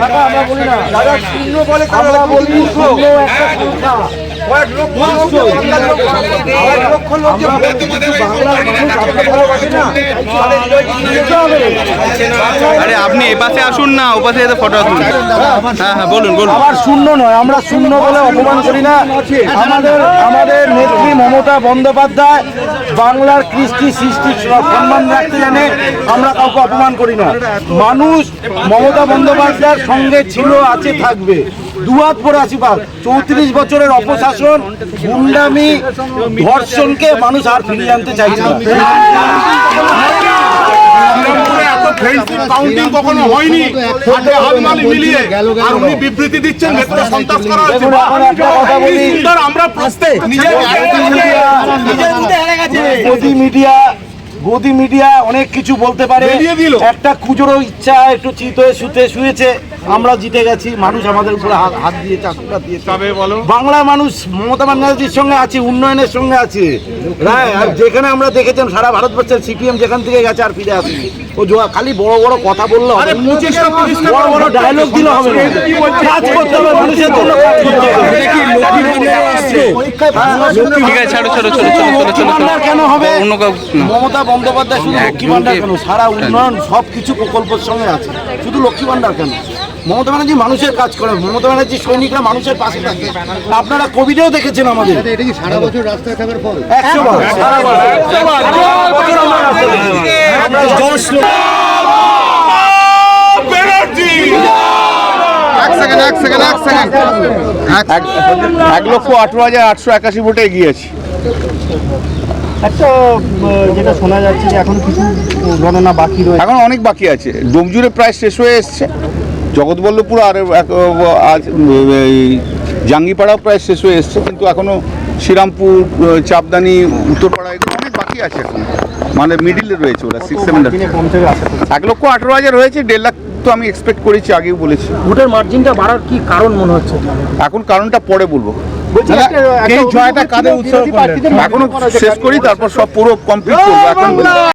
টাকা আমরা বলি না। দাদা শূন্য বলে আমরা বলি শূন্য একটা সংখ্যা কয়েক লক্ষ লোক যে বাংলার লোক, কয়েক লক্ষ লোক যে বাংলার মানুষ আপনাকে ভালোবাসে না। তাদের হৃদয় চিনে যেতে হবে। আরে আপনি এ পাশে আসুন না ও পাশে ফটো তুলুন। হ্যাঁ হ্যাঁ বলুন বলুন। আবার শূন্য নয় আমরা শূন্য বলে অপমান করি না। আমাদের আমাদের নেত্রী মমতা বন্দ্যোপাধ্যায় বাংলার কৃষ্টি সৃষ্টি সম্মান রাখতে জানে আমরা কাউকে অপমান করি না। মানুষ মমতা বন্দ্যোপাধ্যায়ের সঙ্গে ছিল আছে থাকবে। দুহাত পরে আশীর্বাদ চৌত্রিশ বছরের অপশাসন গুন্ডামি ধর্ষণকে মানুষ আর ফিরিয়ে আনতে চাইছে না। শ্রীরামপুরে এত ফেন্সিভ কাউন্টিং কখনো হয়নি। হাতে হাত মিলিয়ে। আর উনি বিবৃতি দিচ্ছেন ভেতরে সন্ত্রাস করা হয়েছে। একটা কথা সুন্দর আমরা প্রত্যেক নিজের গদি মিডিয়া গদি মিডিয়া অনেক কিছু বলতে পারে। একটা খুচরো ইচ্ছা একটু চিত হয়ে শুতে শুয়েছে। আমরা জিতে গেছি মানুষ আমাদের উপরে হাত হাত দিয়েছে আশীর্বাদ দিয়েছে। তবে বলো। বাংলার মানুষ মমতা ব্যানার্জির সঙ্গে আছে উন্নয়নের সঙ্গে আছে। আর যেখানে আমরা দেখেছেন সারা ভারতবর্ষের সিপিএম যেখান থেকে গেছে আর ফিরে আসেনি। ও জোয়া- খালি বড় বড় কথা বললে বড় বড় ডায়লগ দিলে হবে কাজ করতে হবে মানুষের জন্য কাজ করতে হবে। কেন। মমতা বন্দ্যোপাধ্যায় শুধু লক্ষ্মী ভান্ডার কেন? সারা উন্নয়ন সব কিছু প্রকল্পের সঙ্গে আছে। শুধু লক্ষ্মী ভান্ডার কেন? মমতা ব্যানার্জি মানুষের কাজ করে মমতা ব্যানার্জি সৈনিকরা মানুষের পাশে থাকে। আপনারা কোভিডেও দেখেছেন আমাদের। এটা কি সারা বছর রাস্তায় থাকার ফল? একশো এক সেকেন্ড এক সেকেন্ড এক এক লক্ষ আঠারো হাজার আটশো একাশি ভোটে এগিয়ে আছি একটা যেটা শোনা যাচ্ছে যে এখন কিছু গণনা বাকি রয়েছে। এখন অনেক বাকি আছে। ডোমজুড়ে প্রায় শেষ হয়ে এসছে। জগৎবল্লভপুর আর আজ জাঙ্গিপাড়াও প্রায় শেষ হয়ে এসছে কিন্তু এখনও শ্রীরামপুর চাপদানি উত্তরপাড়া এগুলো অনেক বাকি আছে এখন। মানে মিডিলে রয়েছে ওরা সিক্স সেভেন এক লক্ষ আঠেরো হাজার হয়েছে দেড় লাখ তো আমি এক্সপেক্ট করেছি আগেও বলেছি। ভোটের মার্জিনটা বাড়ার কি কারণ মনে হচ্ছে? এখন কারণটা পরে বলব। উৎসব এখনও শেষ করি তারপর সব পুরো কমপ্লিট করব এখন